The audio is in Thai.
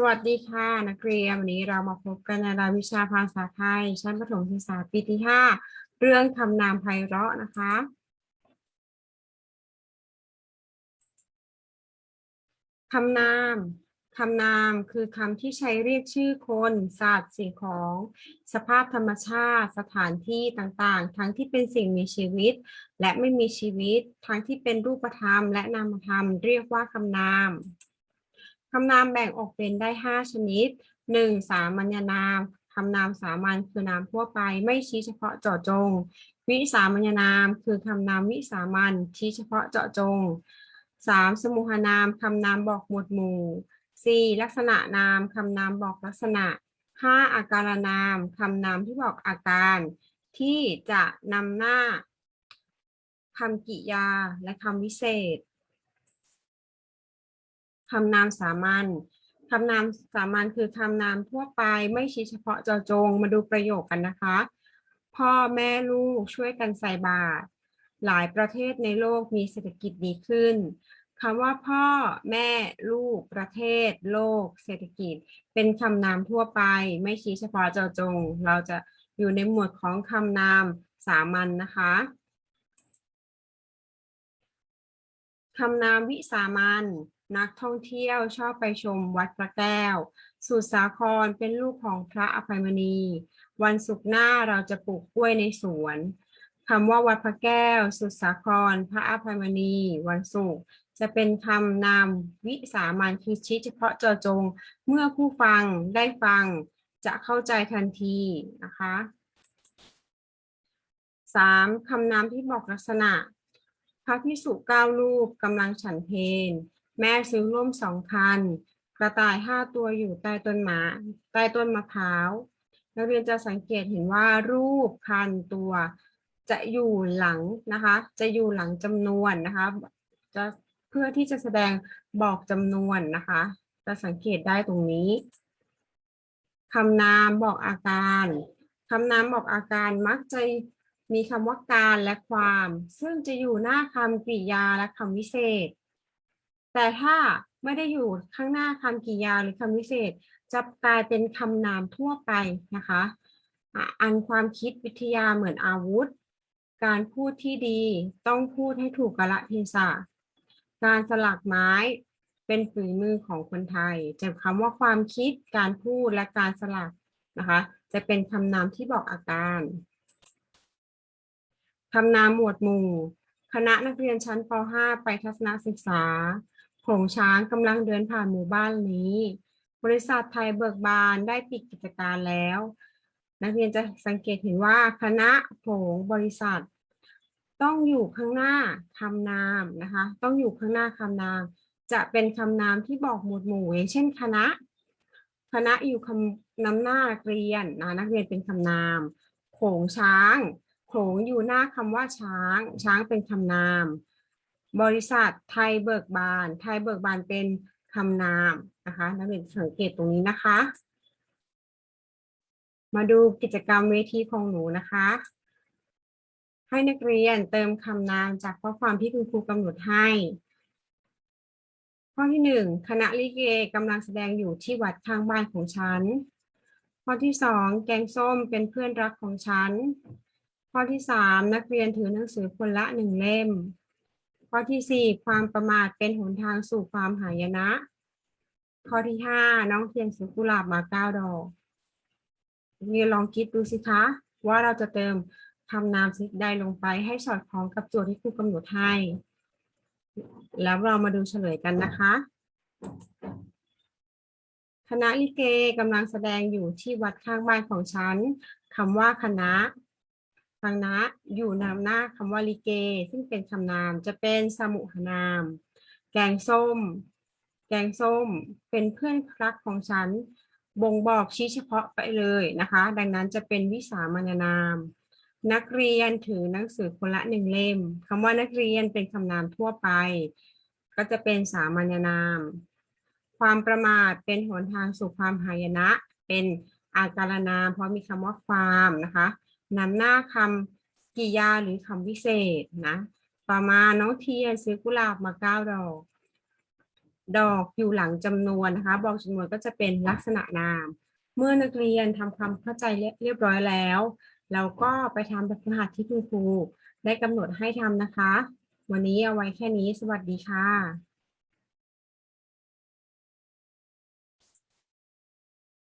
สวัสดีค่ะนักเรียนวันนี้เรามาพบกันในรายวิชาภาษาไทย ชั้นประถมศึกษาปีที่ห้าเรื่องคำนามไพเราะนะคะ คำนามคำนามคือคำที่ใช้เรียกชื่อคนสัตว์สิ่งของ สภาพธรรมชาติ สถานที่ต่างๆ ทั้งที่เป็นสิ่งมีชีวิต และไม่มีชีวิต ทั้งที่เป็นรูปธรรมและนามธรรม เรียกว่าคำนาม คำนามแบ่งออกเป็นได้ 5 ชนิด 1. สามัญนามคำนามสามัญคือนามทั่วไป ไม่ชี้เฉพาะเจาะจง วิสามัญนาม คือคำนามวิสามัญชี้เฉพาะเจาะจง 3. สมุหนามคำนามบอกหมวดหมู่ 4. ลักษณะนามคำนามบอกลักษณะ 5. อาการนามคำนามที่บอกอาการ ที่จะนำหน้าคำกริยาและคำวิเศษ คำนามสามัญคำนามสามัญคือคำนามทั่วไปไม่ชี้เฉพาะเจาะจงมาดูประโยคกันนะคะ พ่อแม่ลูกช่วยกันใส่บาตรหลายประเทศในโลกมีเศรษฐกิจดีขึ้นคำว่าพ่อแม่ลูก ประเทศ โลก เศรษฐกิจ เป็นคำนามทั่วไป ไม่ชี้เฉพาะเจาะจง เราจะอยู่ในหมวดของคำนามสามัญนนะคะคำนามวิสามัญ นักท่องเที่ยวชอบไปชมวัดพระแก้ว สุดสาครเป็นลูกของพระอภัยมณี วันศุกร์หน้าเราจะปลูกกล้วยในสวนคำว่าวัดพระแก้ว สุดสาคร พระอภัยมณี วันศุกร์จะเป็นคำนามวิสามัญคือชี้เฉพาะเจาะจง เมื่อผู้ฟังได้ฟังจะเข้าใจทันทีนะคะ 3. คำนามที่บอกลักษณะ พระพิสุเก้ารูปกำลังฉันเพล แม่ซื้อร่มสองคันกระต่ายห้าตัวอยู่ใต้ต้นหมาใต้ต้นมะพร้าวนักเรียนจะสังเกตเห็นว่ารูปคันตัวจะอยู่หลังนะคะ จะอยู่หลังจำนวนนะคะ จะเพื่อที่จะแสดงบอกจำนวนนะคะ จะสังเกตได้ตรงนี้คำนามบอกอาการคำนามบอกอาการมักจะมีคำว่าการและความ ซึ่งจะอยู่หน้าคำกริยาและคำวิเศษ แต่ถ้าไม่ได้อยู่ข้างหน้าคำกริยาหรือคำวิเศษ จะกลายเป็นคำนามทั่วไปนะคะอันความคิดวิทยาเหมือนอาวุธ การพูดที่ดีต้องพูดให้ถูกกาลเทศะการสลักไม้เป็นฝีมือของคนไทยจะคำว่าความคิดการพูดและการสลักนะคะ จะเป็นคำนามที่บอกอาการคำนามหมวดหมู่ คณะนักเรียนชั้นป .5 ไปทัศนศึกษา ขลงช้างกำลังเดินผ่านหมู่บ้านนี้ บริษัทไทยเบิกบานได้ปิดกิจการแล้ว นักเรียนจะสังเกตเห็นว่าคณะโขลงบริษัท ต้องอยู่ข้างหน้าคำนามนะคะ ต้องอยู่ข้างหน้าคำนาม จะเป็นคำนามที่บอกหมวดหมู่อย่างเช่นคณะ คณะอยู่คำนำหน้านักเรียนนะนักเรียนเป็นคำนามโขงช้างโขงอยู่หน้าคำว่าช้าง ช้างเป็นคำนาม บริษัทไทยเบิกบาน ไทยเบิกบานเป็นคำนามนะคะนักเรียนสังเกตตรงนี้นะคะ มาดูกิจกรรมเวทีของหนูนะคะ ให้นักเรียนเติมคำนามจากข้อความที่คุณครูกำหนดให้ ข้อที่หนึ่งคณะลิเกกำลังแสดงอยู่ที่วัดข้างบ้านของฉัน ข้อที่สองแกงส้มเป็นเพื่อนรักของฉัน ข้อที่สามนักเรียนถือหนังสือคนละหนึ่งเล่ม ข้อที่สี่ความประมาทเป็นหนทางสู่ความหายนะ ข้อที่ห้าน้องเทียนซื้อกุหลาบมาเก้าดอกนี่ลองคิดดูสิคะ ว่าเราจะเติมคำนามชนิใดลงไปให้สอดคล้องกับโจทย์ที่ครูกำหนดให้ แล้วเรามาดูเฉลยกันนะคะ คณะลิเกกำลังแสดงอยู่ที่วัดข้างบ้านของฉันคำว่าคณะ คณะอยู่นำหน้าคำว่าลิเก ซึ่งเป็นคำนามจะเป็นสมุหนาม แกงส้ม แกงส้ม เป็นเพื่อนรักของฉัน บ่งบอกชี้เฉพาะไปเลยนะคะ ดังนั้นจะเป็นวิสามัญนาม นักเรียนถือหนังสือคนละหนึ่งเล่มคำว่านักเรียนเป็นคำนามทั่วไป ก็จะเป็นสามัญนาม ความประมาทเป็นหนทางสู่ความหายนะ เป็นอาการนามเพราะมีคำว่าความนะคะ นำหน้าคำกริยาหรือคำวิเศษนะ ต่อมาน้องเทียนซื้อกุหลาบมาเก้าดอก ดอกอยู่หลังจำนวนนะคะ บอกจำนวนก็จะเป็นลักษณะนาม เมื่อนักเรียนทำความเข้าใจเรียบร้อยแล้ว เราก็ไปทำแบบฝึกหัดที่คุณครูได้กำหนดให้ทำนะคะ วันนี้เอาไว้แค่นี้สวัสดีค่ะ